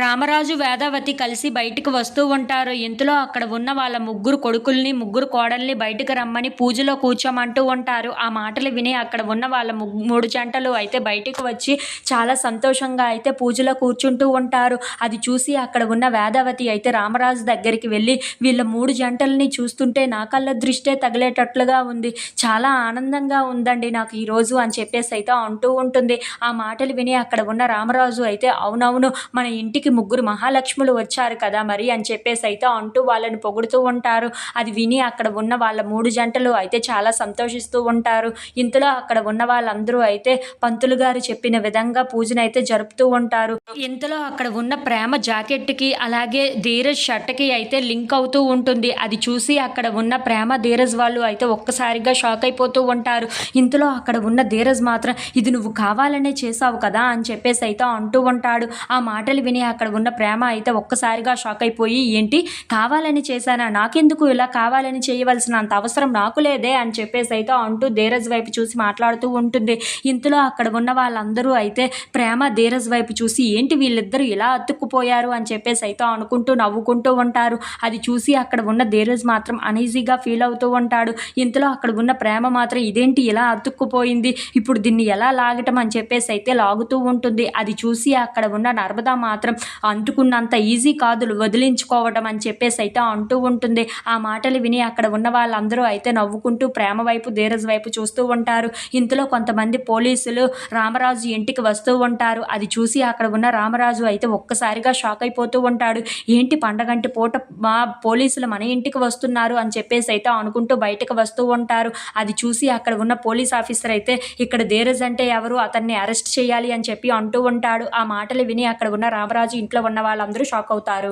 రామరాజు వేదావతి కలిసి బయటికి వస్తూ ఉంటారు. ఇంతలో అక్కడ ఉన్న వాళ్ళ ముగ్గురు కొడుకుల్ని ముగ్గురు కోడల్ని బయటకు రమ్మని పూజలో కూర్చోమంటూ ఉంటారు. ఆ మాటలు విని అక్కడ ఉన్న వాళ్ళ మూడు జంటలు అయితే బయటికి వచ్చి చాలా సంతోషంగా అయితే పూజలో కూర్చుంటూ ఉంటారు. అది చూసి అక్కడ ఉన్న వేదావతి అయితే రామరాజు దగ్గరికి వెళ్ళి వీళ్ళ మూడు జంటల్ని చూస్తుంటే నా కళ్ళ దృష్టే తగిలేటట్లుగా ఉంది. చాలా ఆనందంగా ఉందండి నాకు ఈరోజు అని చెప్పేసి అయితే అంటూ ఉంటుంది. ఆ మాటలు విని అక్కడ ఉన్న రామరాజు అయితే అవునవును మన ఇంటికి ముగ్గురు మహాలక్ష్ములు వచ్చారు కదా మరి అని చెప్పేసి అయితే అంటూ వాళ్ళని పొగుడుతూ ఉంటారు. అది విని అక్కడ ఉన్న వాళ్ళ మూడు జంటలు అయితే చాలా సంతోషిస్తూ ఉంటారు. ఇంతలో అక్కడ ఉన్న వాళ్ళందరూ అయితే పంతులు గారు చెప్పిన విధంగా పూజనైతే అయితే జరుపుతూ ఉంటారు. ఇంతలో అక్కడ ఉన్న ప్రేమ జాకెట్కి అలాగే ధీరజ్ షర్ట్కి అయితే లింక్ అవుతూ ఉంటుంది. అది చూసి అక్కడ ఉన్న ప్రేమ ధీరజ్ వాళ్ళు అయితే ఒక్కసారిగా షాక్ అయిపోతూ ఉంటారు. ఇంతలో అక్కడ ఉన్న ధీరజ్ మాత్రం ఇది నువ్వు కావాలనే చేసావు కదా అని చెప్పేసి అయితే అంటూ ఉంటాడు. ఆ మాటలు విని అక్కడ ఉన్న ప్రేమ అయితే ఒక్కసారిగా షాక్ అయిపోయి ఏంటి? కావాలని చేశానా? నాకెందుకు ఇలా కావాలని చేయవలసిన అంత అవసరం నాకు లేదే? అని చెప్పేసి అయితే అంటూ ధీరజ్ వైపు చూసి మాట్లాడుతూ ఉంటుంది. ఇంతలో అక్కడ ఉన్న వాళ్ళందరూ అయితే ప్రేమ ధీరజ్ వైపు చూసి ఏంటి వీళ్ళిద్దరూ ఇలా అతుక్కుపోయారు? అని చెప్పేసి అయితే అనుకుంటూ నవ్వుకుంటూ ఉంటారు. అది చూసి అక్కడ ఉన్న ధీరజ్ మాత్రం అనీజీగా ఫీల్ అవుతూ ఉంటాడు. ఇంతలో అక్కడ ఉన్న ప్రేమ మాత్రం ఇదేంటి ఇలా అతుక్కుపోయింది? ఇప్పుడు దీన్ని ఎలా లాగటం? అని చెప్పేసి అయితే లాగుతూ ఉంటుంది. అది చూసి అక్కడ ఉన్న నర్మదా మాత్రం అంటుకున్నంత ఈజీ కాదు వదిలించుకోవడం అని చెప్పేసి అయితే అంటూ ఉంటుంది. ఆ మాటలు విని అక్కడ ఉన్న వాళ్ళందరూ అయితే నవ్వుకుంటూ ప్రేమ వైపు ధీరజ్ వైపు చూస్తూ ఉంటారు. ఇంతలో కొంతమంది పోలీసులు రామరాజు ఇంటికి వస్తూ ఉంటారు. అది చూసి అక్కడ ఉన్న రామరాజు అయితే ఒక్కసారిగా షాక్ అయిపోతూ ఉంటాడు. ఏంటి పండగంటి పూట మా పోలీసులు మన ఇంటికి వస్తున్నారు అని చెప్పేసి అయితే అనుకుంటూ బయటకు వస్తూ ఉంటారు. అది చూసి అక్కడ ఉన్న పోలీస్ ఆఫీసర్ అయితే ఇక్కడ ధీరజ్ అంటే ఎవరు? అతన్ని అరెస్ట్ చేయాలి అని చెప్పి అంటూ ఉంటాడు. ఆ మాటలు విని అక్కడ ఉన్న రామరాజు ఇంట్లో ఉన్న వాళ్ళందరూ షాక్ అవుతారు.